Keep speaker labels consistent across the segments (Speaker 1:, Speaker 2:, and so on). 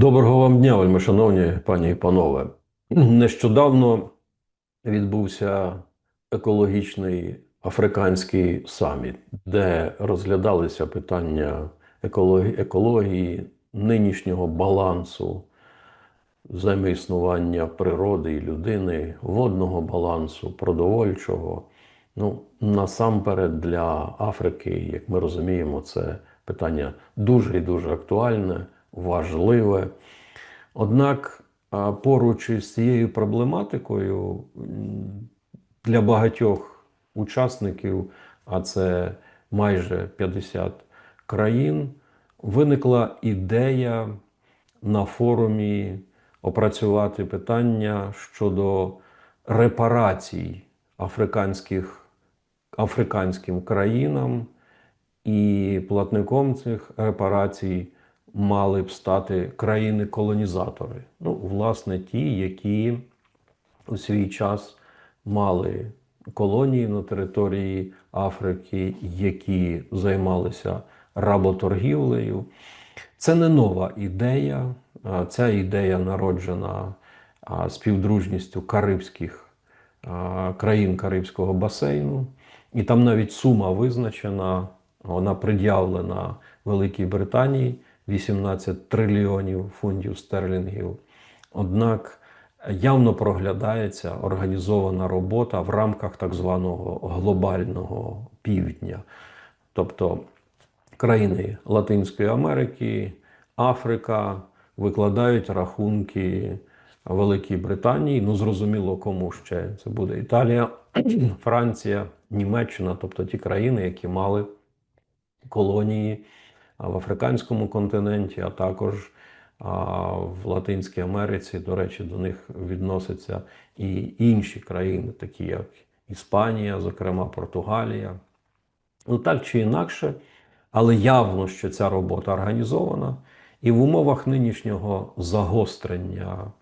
Speaker 1: Доброго вам дня, вельми шановні пані і панове. Нещодавно відбувся екологічний африканський саміт, де розглядалися питання екології, нинішнього балансу взаємоіснування природи і людини, водного балансу, продовольчого. Ну, насамперед для Африки, як ми розуміємо, це питання дуже і дуже актуальне, важливе. Однак поруч із цією проблематикою для багатьох учасників, а це майже 50 країн, виникла ідея на форумі опрацювати питання щодо репарацій африканських, африканським країнам, і платником цих репарацій мали б стати країни-колонізатори. Ну, власне, ті, які у свій час мали колонії на території Африки, які займалися работоргівлею. Це не нова ідея. Ця ідея народжена співдружністю карибських країн Карибського басейну. І там навіть сума визначена, вона пред'явлена Великій Британії 18 трильйонів фунтів стерлінгів. Однак явно проглядається організована робота в рамках так званого глобального півдня. Тобто країни Латинської Америки, Африка викладають рахунки Великій Британії. Ну, зрозуміло, кому ще це буде Італія, Франція, Німеччина, тобто ті країни, які мали колонії в африканському континенті, а також в Латинській Америці. До речі, до них відносяться і інші країни, такі як Іспанія, зокрема Португалія. Ну, так чи інакше, але явно, що ця робота організована, і в умовах нинішнього загострення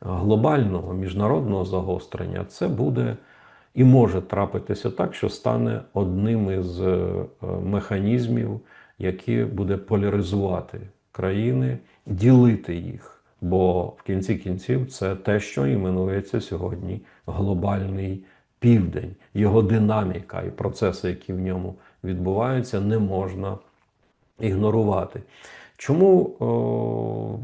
Speaker 1: глобального міжнародного загострення це буде і може трапитися так, що стане одним із е, механізмів, який буде поляризувати країни, ділити їх. Бо в кінці кінців це те, що іменується сьогодні глобальний південь, його динаміка і процеси, які в ньому відбуваються, не можна ігнорувати. Чому о,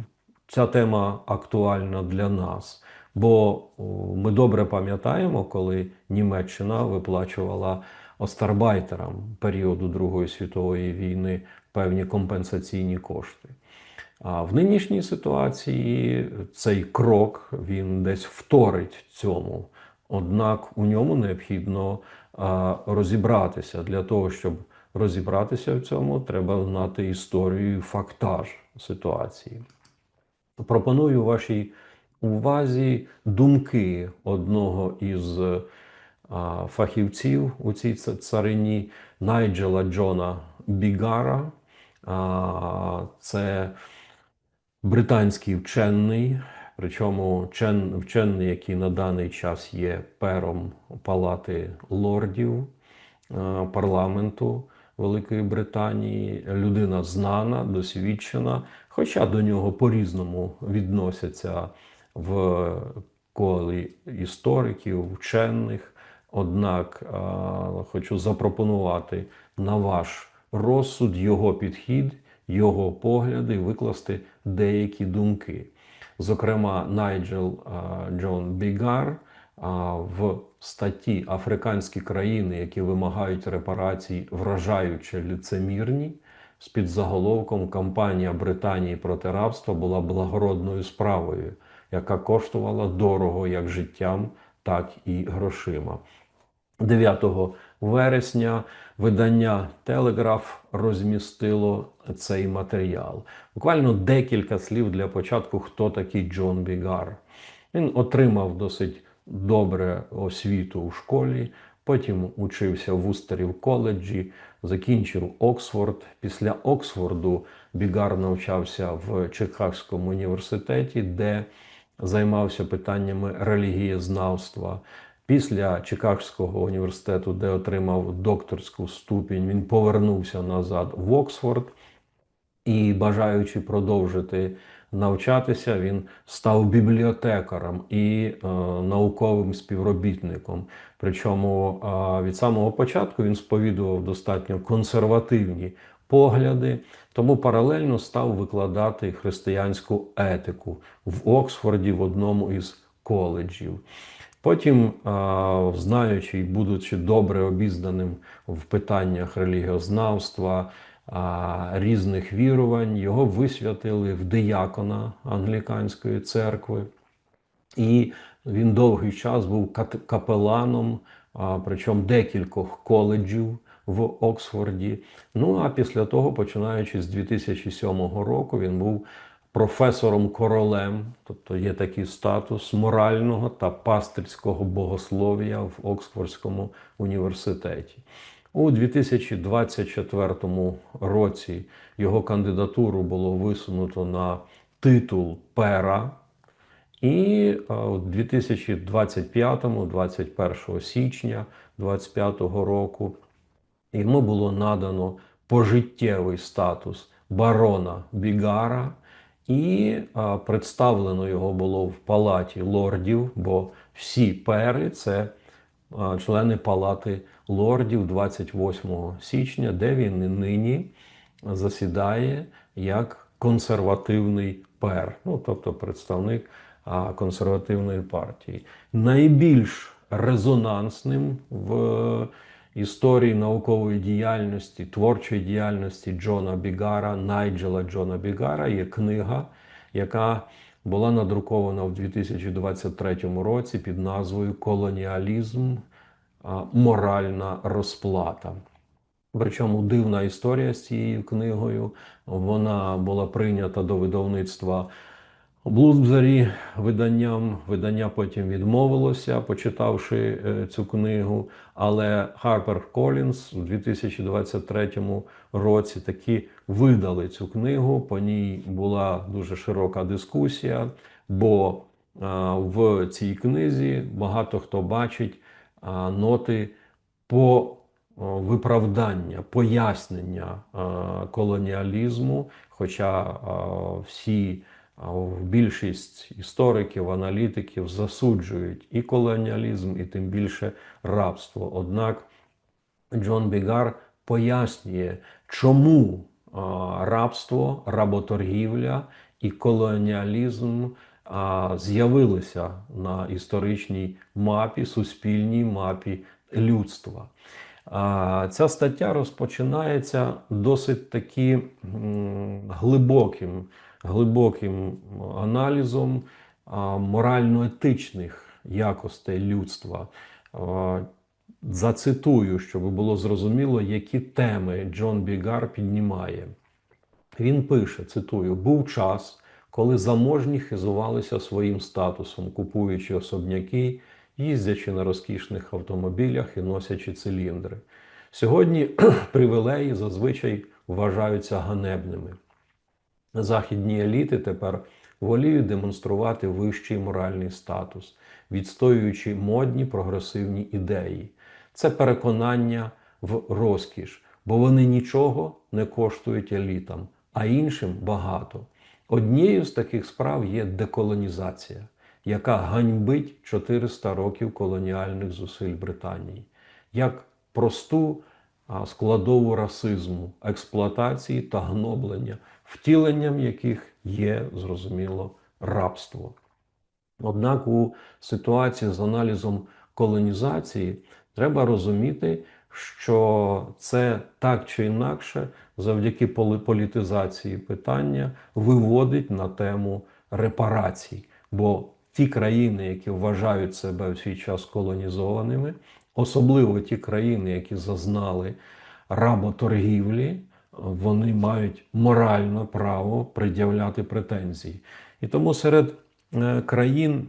Speaker 1: ця тема актуальна для нас? Бо о, ми добре пам'ятаємо, коли Німеччина виплачувала остарбайтерам періоду Другої світової війни певні компенсаційні кошти. А в нинішній ситуації цей крок він десь вторить цьому. Однак у ньому необхідно розібратися. Для того, щоб розібратися в цьому, треба знати історію фактаж ситуації. Пропоную вашій увазі думки одного із фахівців у цій царині Найджела Джона Бігара. Це британський вчений, причому вчен, вчений, який на даний час є пером Палати лордів парламенту Великої Британії, людина знана, досвідчена, хоча до нього по-різному відносяться в колі істориків, вчених. Однак е, хочу запропонувати на ваш розсуд його підхід, його погляди, викласти деякі думки. Зокрема, Найджел а, Джон Бігар а, в статті Африканські країни, які вимагають репарацій, вражаюче ліцемірні, з під заголовком Кампанія Британії проти рабства була благородною справою, яка коштувала дорого як життям, так і грошима. 9 вересня видання Телеграф розмістило цей матеріал. Буквально декілька слів для початку, хто такий Джон Бігар. Він отримав досить добре освіту у школі, потім учився в Устерів коледжі, закінчив Оксфорд. Після Оксфорду Бігар навчався в Чикагському університеті, де займався питаннями релігієзнавства. Після Чикагського університету, де отримав докторську ступінь, він повернувся назад в Оксфорд і бажаючи продовжити навчатися, він став бібліотекарем і е, науковим співробітником. Причому е, від самого початку він сповідував достатньо консервативні погляди, тому паралельно став викладати християнську етику в Оксфорді в одному із коледжів. Потім, знаючи і будучи добре обізнаним в питаннях релігіознавства, різних вірувань. Його висвятили в диякона англіканської церкви. І він довгий час був капеланом, причому декількох коледжів в Оксфорді. Ну а після того, починаючи з 2007 року, він був професором королем, тобто є такий статус морального та пастирського богослов'я в Оксфордському університеті. У 2024 році його кандидатуру було висунуто на титул пера. І е, у 2025-21 січня 2025 року йому було надано пожиттєвий статус барона Бігара, і представлено його було в палаті лордів, бо всі пери це члени палати лордів 28 січня, де він нині засідає як консервативний пер, ну тобто представник консервативної партії. Найбільш резонансним в історії наукової діяльності, творчої діяльності Джона Бігара, Найджела Джона Бігара є книга, яка була надрукована в 2023 році під назвою Колоніалізм. Моральна розплата. Причому дивна історія з цією книгою. Вона була прийнята до видавництва Блудбері виданням. Видання потім відмовилося, почитавши е, цю книгу. Але Harper Collins у 2023 році таки видали цю книгу. По ній була дуже широка дискусія, бо в цій книзі багато хто бачить ноти по виправдання, пояснення е, колоніалізму, хоча е, всі більшість істориків, аналітиків засуджують і колоніалізм, і тим більше рабство. Однак Джон Бігар пояснює, чому рабство, работоргівля і колоніалізм з'явилися на історичній мапі, суспільній мапі людства. Ця стаття розпочинається досить таки глибоким, глибоким аналізом морально-етичних якостей людства. Зацитую, щоб було зрозуміло, які теми Джон Бігар піднімає. Він пише: цитую: був час, коли заможні хизувалися своїм статусом, купуючи особняки, їздячи на розкішних автомобілях і носячи циліндри. Сьогодні привілеї зазвичай вважаються ганебними. Західні еліти тепер воліють демонструвати вищий моральний статус, відстоюючи модні прогресивні ідеї. Це переконання в розкіш, бо вони нічого не коштують елітам, а іншим багато. Однією з таких справ є деколонізація, яка ганьбить 400 років колоніальних зусиль Британії, як просту складову расизму, експлуатації та гноблення, втіленням яких є, зрозуміло, рабство. Однак у ситуації з аналізом колонізації треба розуміти, що це так чи інакше, завдяки політизації питання, виводить на тему репарацій. Бо ті країни, які вважають себе в свій час колонізованими, особливо ті країни, які зазнали работоргівлі, вони мають моральне право пред'являти претензії. І тому серед е, країн,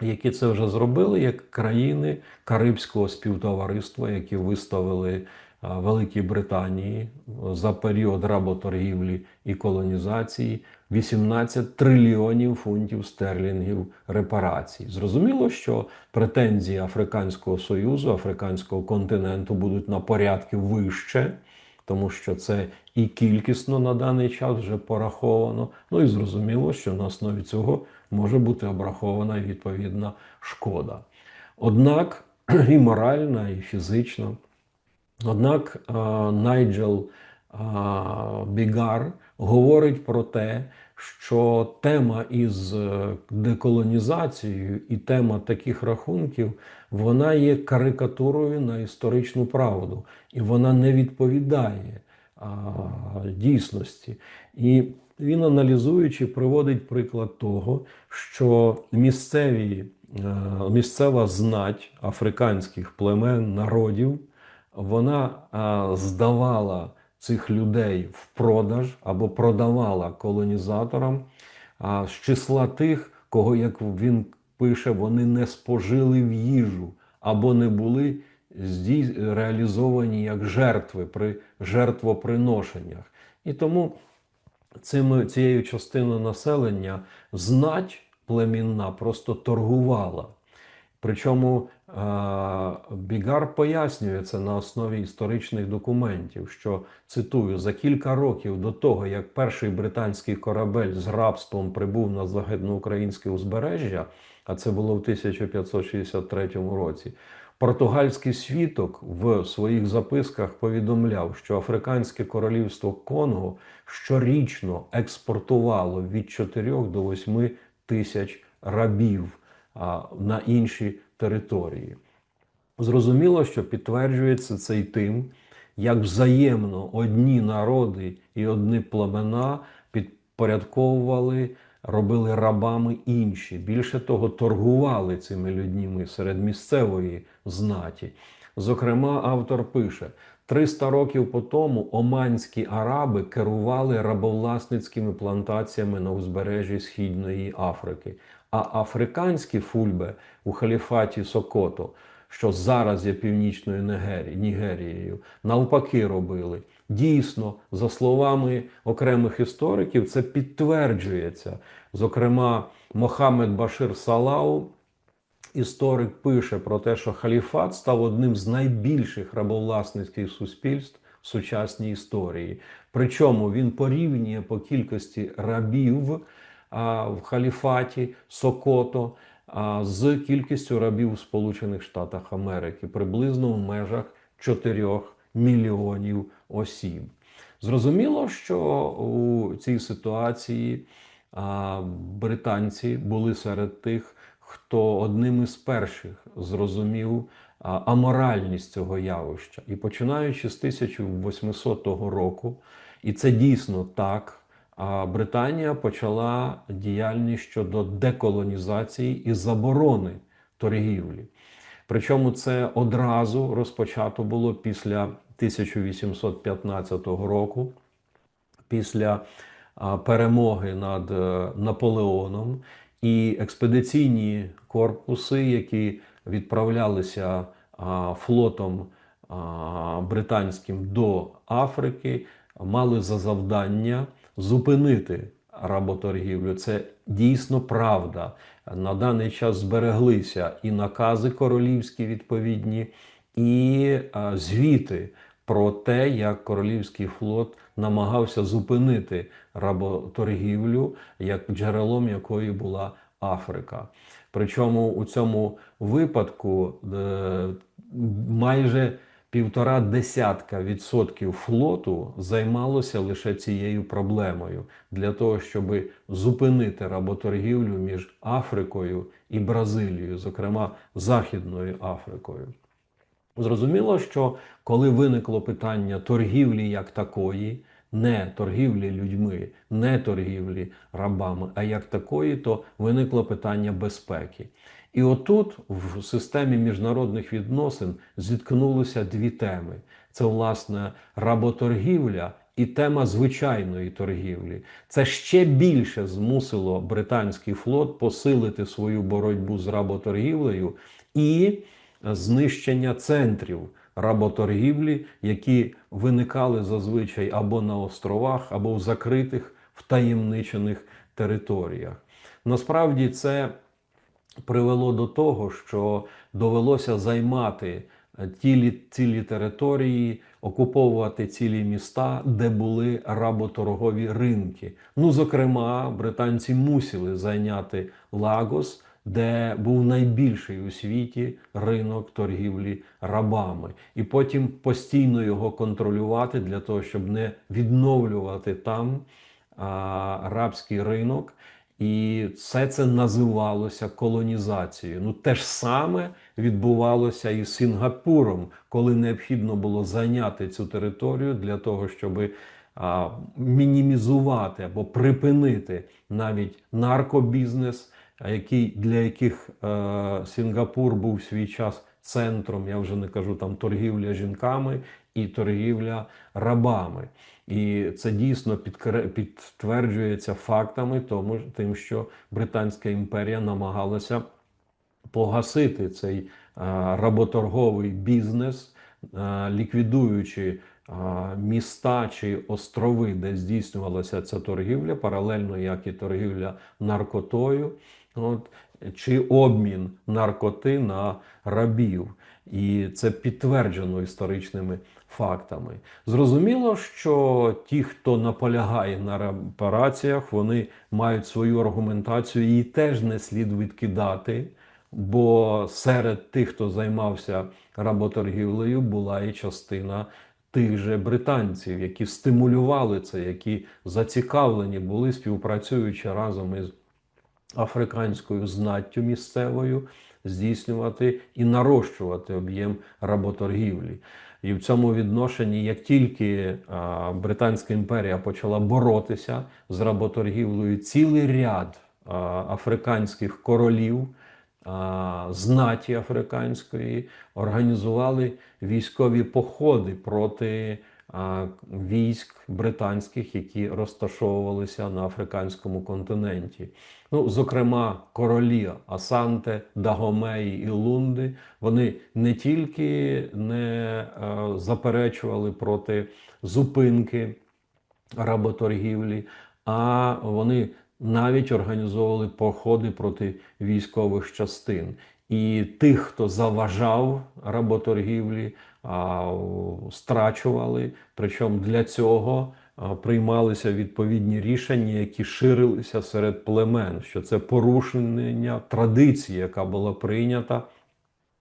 Speaker 1: які це вже зробили, як країни Карибського співтовариства, які виставили е, Великій Британії е, за період работоргівлі і колонізації 18 трильйонів фунтів стерлінгів репарацій. Зрозуміло, що претензії Африканського Союзу, Африканського континенту будуть на порядки вище. Тому що це і кількісно на даний час вже пораховано. Ну і зрозуміло, що на основі цього може бути обрахована відповідна шкода. Однак і моральна, і фізична. Однак е, Найджел е, Бігар говорить про те, що тема із е, деколонізацією і тема таких рахунків вона є карикатурою на історичну правду, і вона не відповідає а, дійсності. І він, аналізуючи, приводить приклад того, що місцеві, е, місцева знать африканських племен, народів вона а, здавала цих людей в продаж або продавала колонізаторам а, з числа тих, кого, як він пише, вони не спожили в їжу або не були реалізовані як жертви при жертвоприношеннях. І тому цими, цією частиною населення знать племінна просто торгувала. Причому Бігар пояснює це на основі історичних документів, що цитую за кілька років до того, як перший британський корабель з рабством прибув на західноукраїнське узбережжя, а це було в 1563 році. Португальський світок в своїх записках повідомляв, що Африканське королівство Конго щорічно експортувало від 4 до 8 тисяч рабів на інші території. Зрозуміло, що підтверджується це й тим, як взаємно одні народи і одні племена підпорядковували, робили рабами інші. Більше того, торгували цими людьми серед місцевої знаті. Зокрема, автор пише: 300 років по тому оманські араби керували рабовласницькими плантаціями на узбережжі Східної Африки, а африканські фульби у халіфаті Сокото, що зараз є північною Нігері- Нігерією, навпаки робили. Дійсно, за словами окремих істориків, це підтверджується. Зокрема, Мохаммед Башир Салау історик пише про те, що халіфат став одним з найбільших рабовласницьких суспільств в сучасній історії. Причому він порівнює по кількості рабів в халіфаті Сокото з кількістю рабів у Сполучених Штатах Америки приблизно в межах 4 мільйонів осіб. Зрозуміло, що у цій ситуації британці були серед тих, хто одним із перших зрозумів аморальність цього явища. І починаючи з 1800 року, і це дійсно так. Британія почала діяльність щодо деколонізації і заборони торгівлі. Причому це одразу розпочато було після 1815 року, після перемоги над е, Наполеоном, і експедиційні корпуси, які відправлялися флотом британським до Африки, мали за завдання зупинити работоргівлю. Це дійсно правда. На даний час збереглися і накази королівські відповідні, і звіти про те, як королівський флот намагався зупинити работоргівлю, як джерелом якої була Африка. Причому у цьому випадку е, майже півтора десятка відсотків флоту займалося лише цією проблемою для того, щоб зупинити работоргівлю між Африкою і Бразилією, зокрема Західною Африкою. Зрозуміло, що коли виникло питання торгівлі як такої, не торгівлі людьми, не торгівлі рабами, а як такої, то виникло питання безпеки. І отут, в системі міжнародних відносин, зіткнулися дві теми: це власне работоргівля і тема звичайної торгівлі. Це ще більше змусило британський флот посилити свою боротьбу з работоргівлею і знищення центрів работоргівлі, які виникали зазвичай або на островах, або в закритих втаємничених територіях. Насправді це привело до того, що довелося займати ті цілі території окуповувати цілі міста, де були работоргові ринки. Ну, зокрема, британці мусили зайняти Лагос, де був найбільший у світі ринок торгівлі рабами, і потім постійно його контролювати для того, щоб не відновлювати там а, рабський ринок. І все це називалося колонізацією. Ну, те ж саме відбувалося і з Сінгапуром, коли необхідно було зайняти цю територію для того, щоб а, мінімізувати або припинити навіть наркобізнес, який для яких е, Сінгапур був в свій час центром, я вже не кажу там торгівля жінками і торгівля рабами. І це дійсно підтверджується фактами, тому тим, що Британська імперія намагалася погасити цей е, работорговий бізнес, е, ліквідуючи е, міста чи острови, де здійснювалася ця торгівля, паралельно як і торгівля наркотою, от, чи обмін наркоти на рабів. І це підтверджено історичними фактами. Зрозуміло, що ті, хто наполягає на репараціях, вони мають свою аргументацію, її теж не слід відкидати. Бо серед тих, хто займався работоргівлею, була і частина тих же британців, які стимулювали це, які зацікавлені були, співпрацюючи разом із африканською знаттю місцевою, здійснювати і нарощувати об'єм работоргівлі. І в цьому відношенні, як тільки Британська імперія почала боротися з работоргівлею, цілий ряд африканських королів знаті африканської організували військові походи проти військ британських, які розташовувалися на африканському континенті. Ну, зокрема, королі Асанте, Дагомеї і Лунди, вони не тільки не е, заперечували проти зупинки работоргівлі, а вони навіть організовували походи проти військових частин. І тих, хто заважав работоргівлі, а, страчували. Причому для цього приймалися відповідні рішення, які ширилися серед племен, що це порушення традиції, яка була прийнята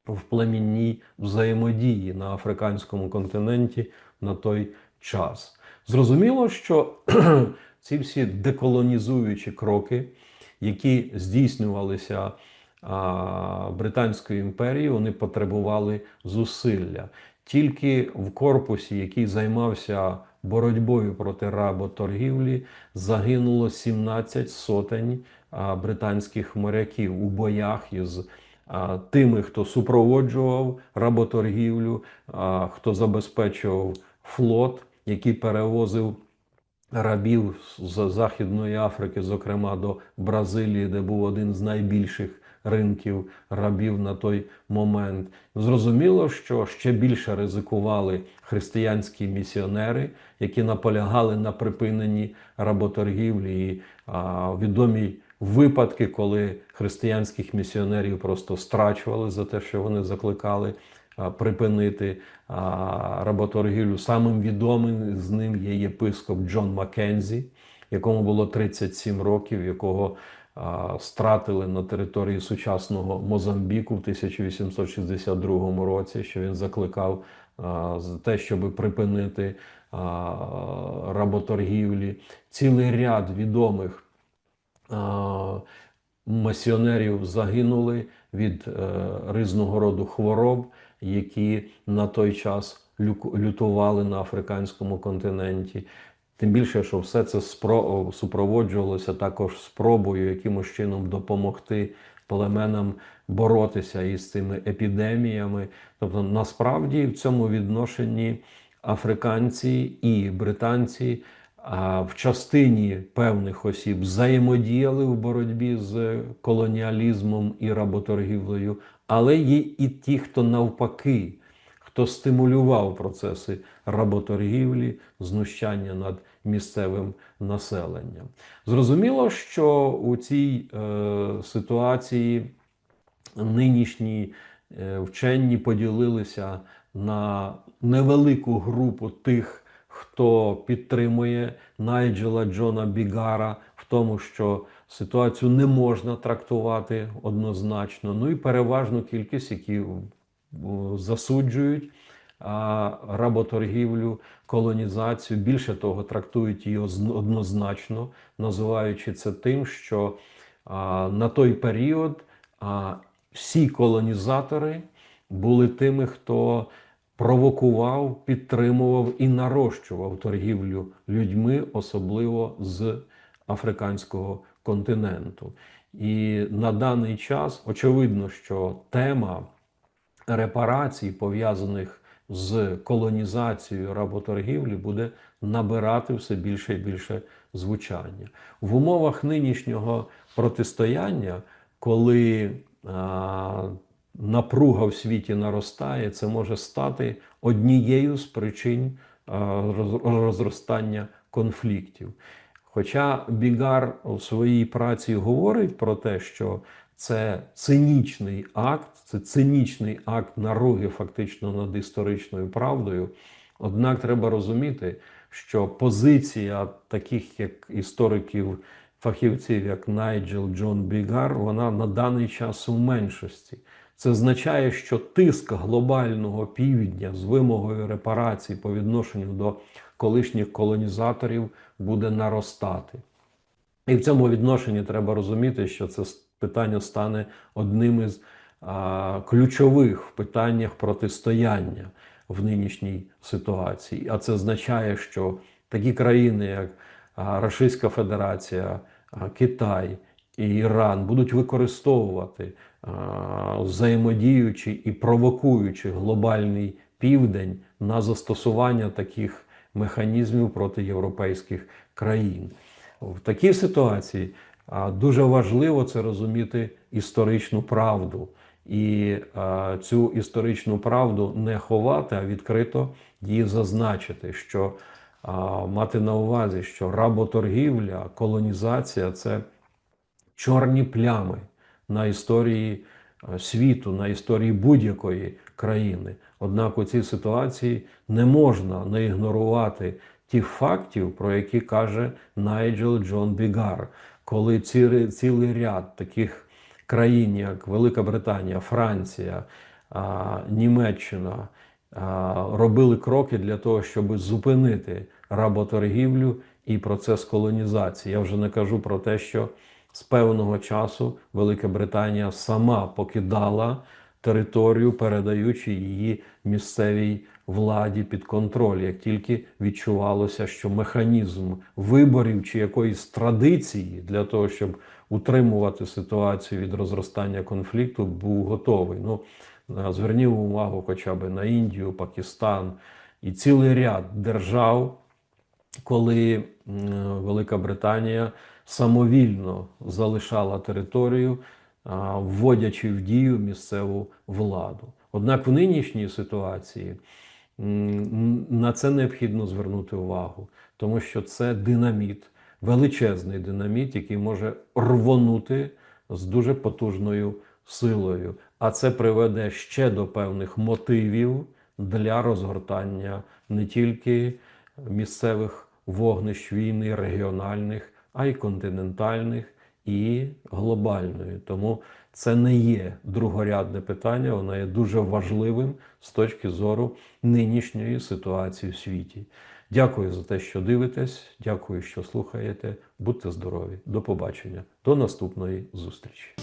Speaker 1: в племінній взаємодії на африканському континенті на той час. Зрозуміло, що ці всі деколонізуючі кроки, які здійснювалися а, Британською імперією, вони потребували зусилля. Тільки в корпусі, який займався боротьбою проти работоргівлі, загинуло 17 сотень британських моряків у боях із тими, хто супроводжував работоргівлю, хто забезпечував флот, який перевозив рабів з Західної Африки, зокрема до Бразилії, де був один з найбільших ринків рабів на той момент. Зрозуміло, що ще більше ризикували християнські місіонери, які наполягали на припиненні работоргівлі. І а, відомі випадки, коли християнських місіонерів просто страчували за те, що вони закликали припинити работоргівлю. Самим відомим з ним є єпископ Джон Маккензі, якому було 37 років, якого стратили на території сучасного Мозамбіку в 1862 році, що він закликав за те, щоб припинити работоргівлі. Цілий ряд відомих масіонерів загинули від е, різного роду хвороб, які на той час лютували на африканському континенті. Тим більше, що все це спро- супроводжувалося також спробою якимось чином допомогти племенам боротися із цими епідеміями. Тобто, насправді в цьому відношенні африканці і британці а, в частині певних осіб взаємодіяли в боротьбі з колоніалізмом і работоргівлею, але є і ті, хто навпаки хто стимулював процеси работоргівлі, знущання над місцевим населенням. Зрозуміло, що у цій е, ситуації нинішні е, вчені поділилися на невелику групу тих, хто підтримує Найджела Джона Бігара в тому, що ситуацію не можна трактувати однозначно. Ну і переважну кількість, які засуджують работоргівлю, колонізацію. Більше того, трактують її однозначно, називаючи це тим, що на той період всі колонізатори були тими, хто провокував, підтримував і нарощував торгівлю людьми, особливо з африканського континенту. І на даний час очевидно, що тема репарацій, пов'язаних з колонізацією работоргівлі, буде набирати все більше і більше звучання. В умовах нинішнього протистояння, коли а, напруга в світі наростає, це може стати однією з причин а, розростання конфліктів. Хоча Бігар у своїй праці говорить про те, що це цинічний акт, це цинічний акт наруги фактично над історичною правдою. Однак треба розуміти, що позиція таких як істориків, фахівців, як Найджел Джон Бігар, вона на даний час у меншості. Це означає, що тиск глобального півдня з вимогою репарацій по відношенню до колишніх колонізаторів буде наростати. І в цьому відношенні треба розуміти, що це питання стане одним із а, ключових питаннях протистояння в нинішній ситуації. А це означає, що такі країни, як Російська Федерація, Китай і Іран, будуть використовувати взаємодіючи і провокуючи глобальний південь на застосування таких механізмів проти європейських країн. В такій ситуації дуже важливо це розуміти історичну правду. І цю історичну правду не ховати, а відкрито її зазначити, що мати на увазі, що работоргівля, колонізація це чорні плями на історії світу, на історії будь-якої країни. Однак у цій ситуації не можна не ігнорувати тих фактів, про які каже Найджел Джон Бігар, коли ці- цілий ряд таких країн, як Велика Британія, Франція, а, Німеччина, а, робили кроки для того, щоб зупинити работоргівлю і процес колонізації. Я вже не кажу про те, що з певного часу Велика Британія сама покидала територію, передаючи її місцевій владі під контроль, як тільки відчувалося, що механізм виборів чи якоїсь традиції для того, щоб утримувати ситуацію від розростання конфлікту, був готовий. Ну, е, зверніть увагу хоча б на Індію, Пакистан і цілий ряд держав, коли Велика Британія самовільно залишала територію, вводячи в дію місцеву владу. Однак в нинішній ситуації на це необхідно звернути увагу, тому що це динаміт, величезний динаміт, який може рвонути з дуже потужною силою. А це приведе ще до певних мотивів для розгортання не тільки місцевих вогнищ війни, регіональних, а й континентальних і глобальної. Тому це не є другорядне питання, воно є дуже важливим з точки зору нинішньої ситуації в світі. Дякую за те, що дивитесь. Дякую, що слухаєте. Будьте здорові. До побачення. До наступної зустрічі.